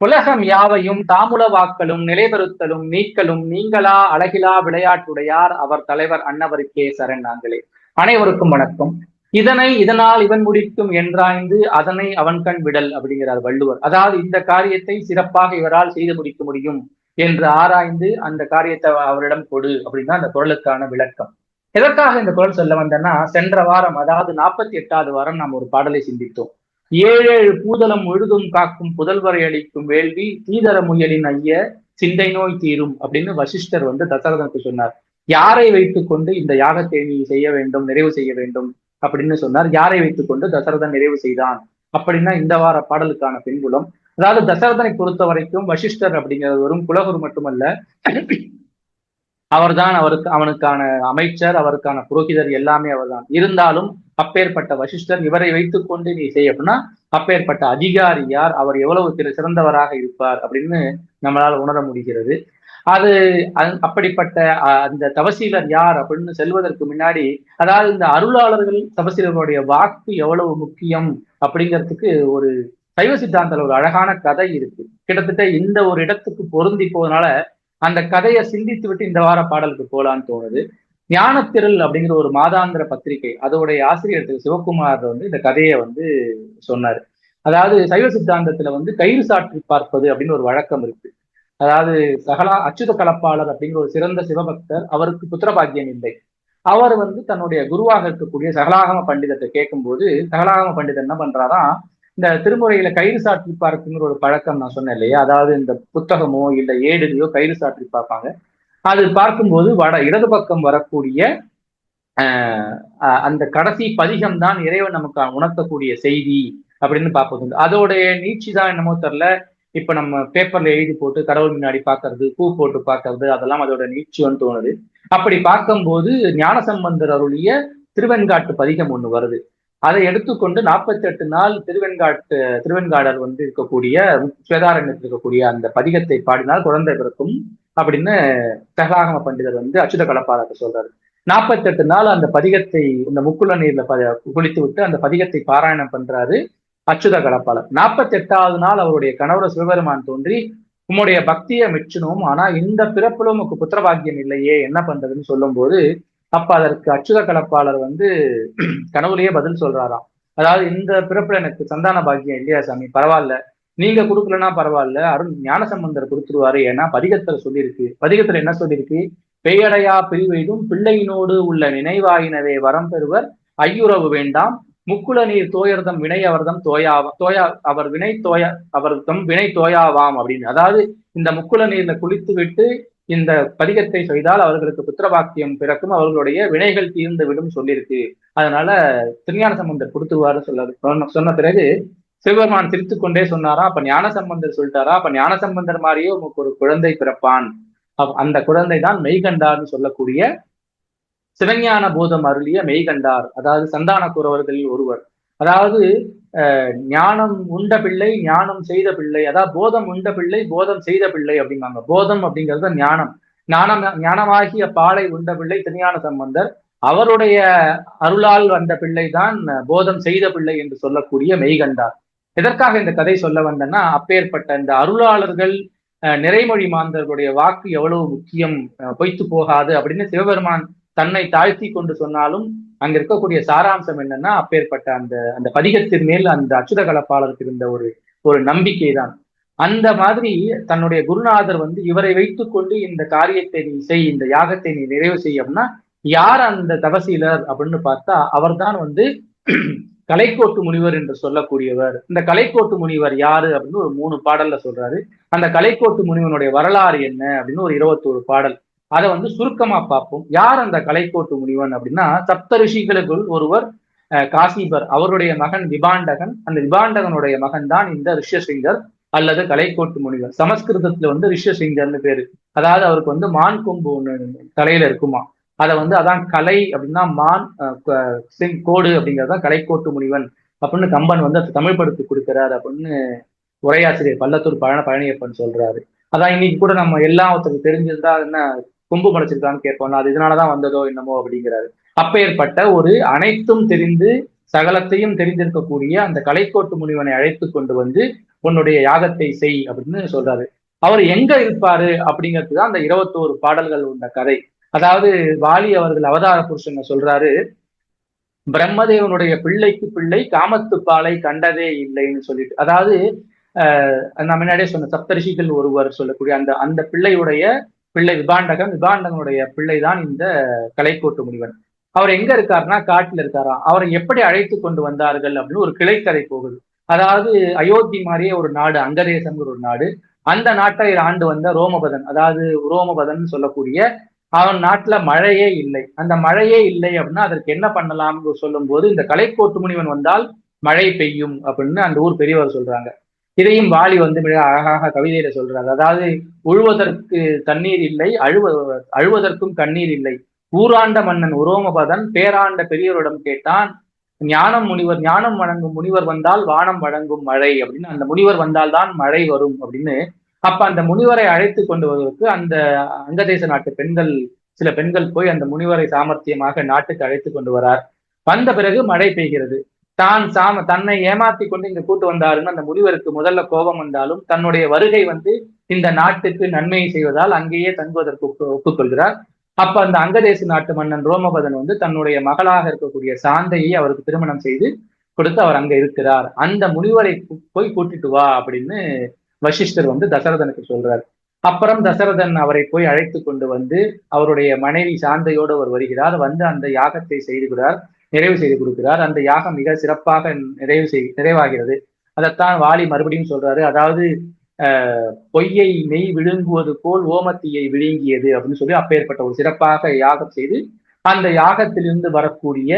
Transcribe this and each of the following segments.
உலகம் யாவையும் தாமுலவாக்களும் நிலைபெறுத்தலும் நீக்கலும் நீங்களா அழகிலா விளையாட்டுடையார் அவர் தலைவர் அன்னவருக்கே சரண் நாங்களே. அனைவருக்கும் வணக்கம். இதனை இதனால் இவன் முடிக்கும் என்றாய்ந்து அதனை அவன் கண் விடல் அப்படிங்கிறார் வள்ளுவர். அதாவது இந்த காரியத்தை சிறப்பாக இவரால் செய்து முடிக்க முடியும் என்று ஆராய்ந்து அந்த காரியத்தை அவரிடம் கொடு அப்படின்னா அந்த குரலுக்கான விளக்கம். எதற்காக இந்த குரல் சொல்ல வந்தேன்னா சென்ற வாரம் அதாவது நாற்பத்தி எட்டாவது வாரம் நாம் ஒரு பாடலை சிந்தித்தோம். ஏழேழு பூதலம் முழுதும் காக்கும் புதல்வரை அளிக்கும் வேள்வி தீதர முயலின் ஐய சிந்தை நோய் தீரும் அப்படின்னு வசிஷ்டர் வந்து தசரதனுக்கு சொன்னார். யாரை வைத்துக்கொண்டு இந்த யாகத்தை நீ செய்ய வேண்டும் நிறைவு செய்ய வேண்டும் அப்படின்னு சொன்னார். யாரை வைத்துக்கொண்டு தசரதன் நிறைவு செய்தான் அப்படின்னா இந்த வார பாடலுக்கான பின்புலம். அதாவது தசரதனை பொறுத்த வரைக்கும் வசிஷ்டர் அப்படிங்கிறது வெறும் குலகுரு மட்டுமல்ல அவர்தான் அவருக்கு அவனுக்கான அமைச்சர் அவருக்கான புரோகிதர் எல்லாமே அவர்தான். இருந்தாலும் அப்பேற்பட்ட வசிஷ்டர் இவரை வைத்துக் கொண்டு நீ செய்ய அப்படின்னா அப்பேற்பட்ட அதிகாரி யார் அவர் எவ்வளவு திரு சிறந்தவராக இருப்பார் அப்படின்னு நம்மளால உணர முடிகிறது. அது அப்படிப்பட்ட அந்த தவசீலர் யார் அப்படின்னு செல்வதற்கு முன்னாடி அதாவது இந்த அருளாளர்கள் தவசீலர்களுடைய வாக்கு எவ்வளவு முக்கியம் அப்படிங்கிறதுக்கு ஒரு சைவ சித்தாந்தத்தில் ஒரு அழகான கதை இருக்கு. கிட்டத்தட்ட இந்த ஒரு இடத்துக்கு பொருந்தி போவதனால அந்த கதையை சிந்தித்து விட்டு இந்த வார பாடலுக்கு போலான்னு தோணுது. ஞானத்திரல் அப்படிங்கிற ஒரு மாதாந்திர பத்திரிகை அதோடைய ஆசிரியர் திரு. சிவகுமார் வந்து இந்த கதையை வந்து சொன்னார். அதாவது சைவ சித்தாந்தத்துல வந்து கயிறு சாற்றி பார்ப்பது அப்படின்னு ஒரு வழக்கம் இருக்கு. அதாவது சகலா அச்சுத கலப்பாளர் அப்படிங்கிற ஒரு சிறந்த சிவபக்தர் அவருக்கு புத்திரபாகியம் இல்லை. அவர் வந்து தன்னுடைய குருவாக இருக்கக்கூடிய சகலாகம பண்டிதத்தை கேட்கும்போது சகலாகம பண்டிதர் என்ன பண்றாராம் இந்த திருமுறையில கயிறு சாற்றி பார்க்குங்கிற ஒரு பழக்கம் நான் சொன்னேன் இல்லையா? அதாவது இந்த புத்தகமோ இல்ல ஏடுலையோ கயிறு சாற்றி பார்ப்பாங்க. அது பார்க்கும்போது வட இடது பக்கம் வரக்கூடிய அந்த கடைசி பதிகம் தான் இறைவன் நமக்கு உணர்த்தக்கூடிய செய்தி அப்படின்னு பார்ப்பது அதோடைய நீட்சி தான் என்னமோ தெரில. இப்ப நம்ம பேப்பர்ல எழுதி போட்டு கடவுள் முன்னாடி பாக்குறது பூ போட்டு பாக்குறது அதெல்லாம் அதோட நீச்சுன்னு தோணுது. அப்படி பார்க்கும்போது ஞானசம்பந்தர் அருளிய திருவெண்காட்டு பதிகம் ஒண்ணு வருது. அதை எடுத்துக்கொண்டு நாற்பத்தி எட்டு நாள் திருவெண்காட்டு திருவெண்காடர் வந்து இருக்கக்கூடிய சுவேதாரண்யத்தில் இருக்கக்கூடிய அந்த பதிகத்தை பாடினால் குழந்தை பிறக்கும் அப்படின்னு தகலாகம பண்டிதர் வந்து அச்சுத கலப்பாளர் சொல்றாரு. நாற்பத்தெட்டு நாள் அந்த பதிகத்தை இந்த முக்குள நீர்ல குளித்து விட்டு அந்த பதிகத்தை பாராயணம் பண்றாரு அச்சுத கலப்பாளர். நாற்பத்தி எட்டாவது நாள் அவருடைய கணவர சிவபெருமான் தோன்றி உம்முடைய பக்தியை மெச்சணும் ஆனா இந்த பிறப்பிலும் உமக்கு புத்திரபாகியம் இல்லையே. என்ன பண்றதுன்னு சொல்லும் போது அப்ப அதற்கு அச்சுத கலப்பாளர் வந்து கனவுலயே பதில் சொல்றாராம். அதாவது இந்த பிறப்புல எனக்கு சந்தான பாக்கியம் இல்லையா சாமி? பரவாயில்ல. நீங்க கொடுக்கலன்னா பரவாயில்ல. அருண் ஞானசம்பந்தர் கொடுத்துருவாரு. ஏன்னா பதிகத்துல சொல்லியிருக்கு. பதிகத்துல என்ன சொல்லியிருக்கு? பெயடையா பிரிவெய்தும் பிள்ளையினோடு உள்ள நினைவாயினவே வரம் பெறுவர். ஐயுறவு வேண்டாம். முக்குள நீர் தோயர்தம் வினை அவர்தம் தோயாவா தோயா அவர் வினை தோயா அவர்தம் வினை தோயாவாம் அப்படின்னு. அதாவது இந்த முக்குள நீர்ல குளித்து விட்டு இந்த பதிகத்தை செய்தால் அவர்களுக்கு புத்திரபாக்கியம் பிறக்கும் அவர்களுடைய வினைகள் தீர்ந்து விடும் சொல்லியிருக்கு அதனால திருஞான சம்பந்தர் கொடுத்துருவாரு சொல்ல சொன்ன பிறகு சிவபெருமான் சிரித்து கொண்டே சொன்னாரா அப்ப ஞான சம்பந்தர் சொல்லிட்டாரா? அப்ப ஞான சம்பந்தர் மாதிரியே உங்களுக்கு ஒரு குழந்தை பிறப்பான். அந்த குழந்தை தான் மெய்கண்டார்னு சொல்லக்கூடிய சிவஞான போதம் அருளிய மெய்கண்டார். அதாவது சந்தான கூறவர்களில் ஒருவர். அதாவது ஞானம் உண்ட பிள்ளை ஞானம் செய்த பிள்ளை. அதாவது போதம் உண்ட பிள்ளை போதம் செய்த பிள்ளை அப்படிங்காங்க போதம் அப்படிங்கிறது ஞானம். ஞானம் ஞானமாகிய பாலை உண்ட பிள்ளை திருஞான சம்பந்தர் அவருடைய அருளால் வந்த பிள்ளை தான் போதம் செய்த பிள்ளை என்று சொல்லக்கூடிய மெய்கண்டார். எதற்காக இந்த கதை சொல்ல வந்தேன்னா அப்பேற்பட்ட இந்த அருளாளர்கள் நிறைமொழி மாந்தர்களுடைய வாக்கு எவ்வளவு முக்கியம் பொய்த்து போகாது அப்படின்னு சிவபெருமான் தன்னை தாழ்த்தி கொண்டு சொன்னாலும் அங்க இருக்கக்கூடிய சாராம்சம் என்னன்னா அப்பேற்பட்ட அந்த அந்த பதிகத்தின் மேல் அந்த அச்சுத கலப்பாளருக்கு இருந்த ஒரு ஒரு நம்பிக்கை தான் அந்த மாதிரி தன்னுடைய குருநாதர் வந்து இவரை வைத்துக்கொண்டு இந்த காரியத்தை நீ செய் இந்த யாகத்தை நீ நிறைவு செய்யம்னா யார் அந்த தவசீலர் அப்படின்னு பார்த்தா அவர்தான் வந்து கலைக்கோட்டு முனிவர் என்று சொல்லக்கூடியவர். இந்த கலைக்கோட்டு முனிவர் யாரு அப்படின்னு ஒரு மூணு பாடல்ல சொல்றாரு. அந்த கலைக்கோட்டு முனிவனுடைய வரலாறு என்ன அப்படின்னு ஒரு இருபத்தோரு பாடல். அதை வந்து சுருக்கமா பார்ப்போம். யார் அந்த கலைக்கோட்டு முனிவன் அப்படின்னா சப்த ரிஷிகளுக்குள் ஒருவர் காசிபர் அவருடைய மகன் விபாண்டகன் அந்த விபாண்டகனுடைய மகன் தான் இந்த ரிஷசிங்கர் அல்லது கலைக்கோட்டு முனிவர். சமஸ்கிருதத்துல வந்து ரிஷசிங்கர்னு பேரு. அதாவது அவருக்கு வந்து மான் கொம்பு ஒண்ணு தலையில இருக்குமா. அதை வந்து அதான் கலை அப்படின்னா மான் சிங் கோடு அப்படிங்கிறது கலைக்கோட்டு முனிவன் அப்படின்னு கம்பன் வந்து அது தமிழ் படுத்து கொடுக்கிறாரு அப்படின்னு உரையாசிரியர் பள்ளத்தூர் பழன பழனியப்பன் சொல்றாரு. அதான் இன்னைக்கு கூட நம்ம எல்லாம் ஒருத்தருக்கு தெரிஞ்சிருந்தா என்ன கொம்பு படைச்சிருக்கான்னு கேட்போம். அது இதனாலதான் வந்ததோ என்னமோ அப்படிங்கிறாரு. அப்பேற்பட்ட ஒரு அனைத்தும் தெரிந்து சகலத்தையும் தெரிந்திருக்கக்கூடிய அந்த கலைக்கோட்டு முனிவனை அழைத்து கொண்டு வந்து உன்னுடைய யாகத்தை செய் அப்படின்னு சொல்றாரு. அவர் எங்க இருப்பாரு அப்படிங்கிறது தான் அந்த இருபத்தோரு பாடல்கள் உள்ள கதை. அதாவது வாலி அவர்கள் அவதார புருஷன் சொல்றாரு பிரம்மதேவனுடைய பிள்ளைக்கு பிள்ளை காமத்து பாலை கண்டதே இல்லைன்னு சொல்லிட்டு. அதாவது நான் முன்னாடியே சொன்ன சப்தரிஷிகள் ஒருவர் சொல்லக்கூடிய அந்த அந்த பிள்ளையுடைய பிள்ளை விபாண்டகம் விபாண்டகனுடைய பிள்ளைதான் இந்த கலைக்கோட்டு முனிவன். அவர் எங்க இருக்காருன்னா காட்டுல இருக்காராம். அவரை எப்படி அழைத்து கொண்டு வந்தார்கள் அப்படின்னு ஒரு கிளைக்கதை போகுது. அதாவது அயோத்தி மாதிரியே ஒரு நாடு அங்கதேசங்கிற ஒரு நாடு. அந்த நாட்டை ஆண்டு வந்த ரோமபதன் அதாவது ரோமபதன் சொல்லக்கூடிய அவன் நாட்டுல மழையே இல்லை. அந்த மழையே இல்லை அப்படின்னா அதற்கு என்ன பண்ணலாம்னு சொல்லும் போது இந்த கலைக்கோட்டு முனிவன் வந்தால் மழை பெய்யும் அப்படின்னு அந்த ஊர் பெரியவர் சொல்றாங்க. இதையும் வாலி வந்து மிக அழகாக கவிதையில சொல்றாரு. அதாவது உழுவதற்கு தண்ணீர் இல்லை அழுவ அழுவதற்கும் கண்ணீர் இல்லை. ஊராண்ட மன்னன் உரோமபதன் பேராண்ட பெரியவரிடம் கேட்டான் ஞானம் முனிவர் ஞானம் வழங்கும் முனிவர் வந்தால் வானம் வழங்கும் மழை அப்படின்னு அந்த முனிவர் வந்தால் தான் மழை வரும் அப்படின்னு. அப்ப அந்த முனிவரை அழைத்து கொண்டு வருவதற்கு அந்த அங்கதேச நாட்டு பெண்கள் சில பெண்கள் போய் அந்த முனிவரை சாமர்த்தியமாக நாட்டுக்கு அழைத்து கொண்டு வரார். வந்த பிறகு மழை பெய்கிறது. தான் சாம தன்னை ஏமாத்தி கொண்டு இங்க கூட்டு வந்தாருன்னு அந்த முனிவருக்கு முதல்ல கோபம் வந்தாலும் தன்னுடைய வருகை வந்து இந்த நாட்டுக்கு நன்மையை செய்வதால் அங்கேயே தங்குவதற்கு ஒப்புக்கொள்கிறார். அப்ப அந்த அங்கதேச நாட்டு மன்னன் ரோமபதன் வந்து தன்னுடைய மகளாக இருக்கக்கூடிய சாந்தையை அவருக்கு திருமணம் செய்து கொடுத்து அவர் அங்க இருக்கிறார். அந்த முனிவரை போய் கூட்டிட்டு வா அப்படின்னு வசிஷ்டர் வந்து தசரதனுக்கு சொல்றார். அப்புறம் தசரதன் அவரை போய் அழைத்து கொண்டு வந்து அவருடைய மனைவி சாந்தையோடு அவர் வருகிறார். வந்து அந்த யாகத்தை செய்துகிறார். நிறைவு செய்து கொடுக்கிறார். அந்த யாகம் மிக சிறப்பாக நிறைவு செய் நிறைவாகிறது. அதைத்தான் வாலி மறுபடியும் சொல்றாரு. அதாவது பொய்யை மெய் விழுங்குவது போல் ஓமத்தியை விழுங்கியது அப்படின்னு சொல்லி அப்பேற்பட்ட ஒரு சிறப்பாக யாகம் செய்து அந்த யாகத்திலிருந்து வரக்கூடிய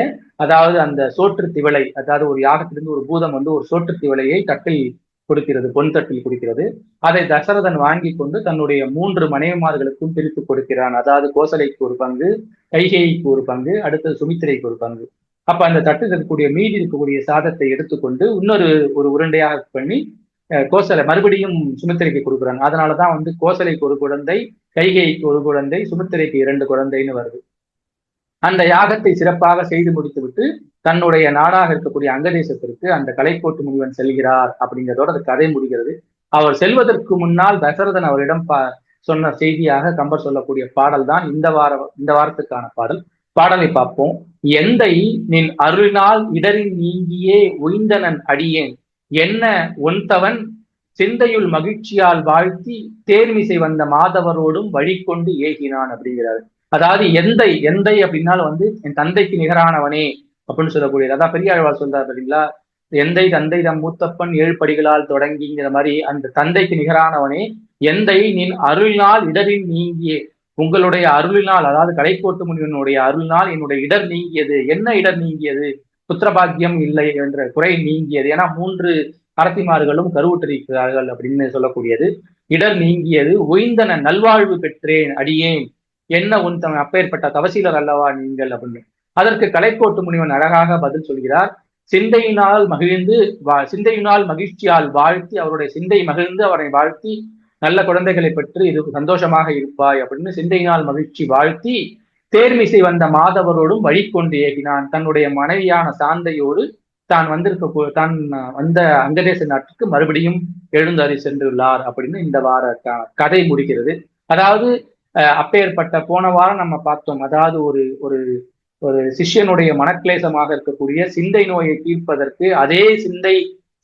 அதாவது அந்த சோற்று திவளை அதாவது ஒரு யாகத்திலிருந்து ஒரு பூதம் வந்து ஒரு சோற்று திவளையை தட்டில் கொடுக்கிறது பொன் தட்டில் கொடுக்கிறது. அதை தசரதன் வாங்கி கொண்டு தன்னுடைய மூன்று மனைவிமார்களுக்கும் பிரித்து கொடுக்கிறான். அதாவது கோசலைக்கு ஒரு பங்கு கைகைக்கு ஒரு பங்கு அடுத்தது சுமித்திரைக்கு ஒரு பங்கு. அப்ப அந்த தட்டு இருக்கக்கூடிய மீதி இருக்கக்கூடிய சாதத்தை எடுத்துக்கொண்டு இன்னொரு ஒரு உருண்டையாக பண்ணி கோசலை மறுபடியும் சுமித்திரைக்கு கொடுக்குறாங்க. அதனாலதான் வந்து கோசலைக்கு ஒரு குழந்தை கைகைக்கு ஒரு குழந்தை சுமித்திரைக்கு இரண்டு குழந்தைன்னு வருது. அந்த யாகத்தை சிறப்பாக செய்து முடித்துவிட்டு தன்னுடைய நாடாக இருக்கக்கூடிய அங்கதேசத்திற்கு அந்த கலைக்கோட்டு முனிவன் செல்கிறார் அப்படிங்கிறதோட அது கதை முடிகிறது. அவர் செல்வதற்கு முன்னால் தசரதன் அவரிடம் சொன்ன செய்தியாக கம்பர் சொல்லக்கூடிய பாடல் தான் இந்த வார இந்த வாரத்துக்கான பாடல். பாடலை பார்ப்போம். எந்தை நின் அருளினால் இடரில் நீங்கியே ஒய்ந்தனன் அடியேன். என்ன ஒன்தவன் சிந்தையுள் மகிழ்ச்சியால் வாழ்த்தி தேர்மிசை வந்த மாதவரோடும் வழி கொண்டு ஏகினான் அப்படிங்கிறாரு. அதாவது எந்தை எந்தை அப்படின்னாலும் வந்து என் தந்தைக்கு நிகரானவனே அப்படின்னு சொல்லக்கூடியது. அதான் பெரிய அழ்வார் சொல்றாரு இல்லைங்களா எந்தை தந்தை தம் மூத்தப்பன் ஏழு படிகளால் தொடங்கிங்கிற மாதிரி அந்த தந்தைக்கு நிகரானவனே எந்தை நின் அருளினால் இடரில் நீங்கியே. உங்களுடைய அருளினால் அதாவது கடைக்கோட்டு முனிவனுடைய அருளினால் என்னுடைய இடர் நீங்கியது. என்ன இடர் நீங்கியது? புத்திரபாக்கியம் இல்லை என்ற குறை நீங்கியது. ஏன்னா மூன்று அரசிமார்களும் கருவுற்றிருக்கிறார்கள் அப்படின்னு சொல்லக்கூடியது. இடர் நீங்கியது. ஒய்ந்தன நல்வாழ்வு பெற்றேன் அடியேன். என்ன உன் அப்பேற்பட்ட தவசீலர் அல்லவா நீங்கள் அப்படின்னு. அதற்கு கலைக்கோட்டு முனிவன் அழகாக பதில் சொல்கிறார். சிந்தையினால் மகிழ்ந்து சிந்தையினால் மகிழ்ச்சியால் வாழ்த்தி அவருடைய சிந்தை மகிழ்ந்து அவரை வாழ்த்தி நல்ல குழந்தைகளை பெற்று இது சந்தோஷமாக இருப்பாய் அப்படின்னு சிந்தையினால் மகிழ்ச்சி வாழ்த்தி தேர்மிசை வந்த மாதவரோடும் வழி கொண்டு ஏகினான் தன்னுடைய மனைவியான சாந்தையோடு தான் வந்திருக்க தான் வந்த அங்கதேச நாட்டுக்கு மறுபடியும் எழுந்தறி சென்றுள்ளார் அப்படின்னு இந்த வார கதை முடிகிறது. அதாவது அப்பேற்பட்ட போன வாரம் நம்ம பார்த்தோம். அதாவது ஒரு ஒரு ஒரு சிஷ்யனுடைய மனக்லேசமாக இருக்கக்கூடிய சிந்தை நோயை தீர்ப்பதற்கு அதே சிந்தை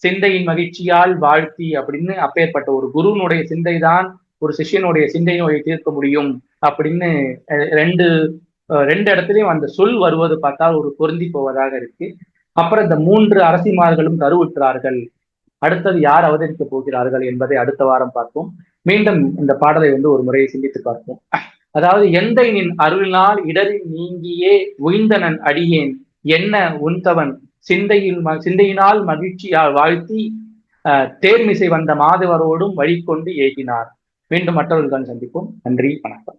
சிந்தையின் மகிழ்ச்சியால் வாழ்த்தி அப்படின்னு அப்பேற்பட்ட ஒரு குருனுடைய சிந்தை தான் ஒரு சிஷியனுடைய சிந்தை நோயை தீர்க்க முடியும் அப்படின்னு ரெண்டு ரெண்டு இடத்துலயும் அந்த சொல் வருவது பார்த்தால் ஒரு பொருந்தி போவதாக இருக்கு. அப்புறம் இந்த மூன்று அரசிமார்களும் கருவுற்றார்கள். அடுத்தது யார் அவதரிக்க போகிறார்கள் என்பதை அடுத்த வாரம் பார்ப்போம். மீண்டும் இந்த பாடலை வந்து ஒரு முறையை சிந்தித்து பார்ப்போம். அதாவது எந்தை நின் அருளினால் இடரில் நீங்கியே உய்ந்தனன் அடியேன் என்ன உண்தவன் சிந்தையில் சிந்தையினால் மகிழ்ச்சியால் வாழ்த்தி தேர்மிசை வந்த மாதவரோடும் வழிகொண்டு ஏகினார் மீண்டும் மற்றவர்களுடன் சந்திப்போம். நன்றி வணக்கம்.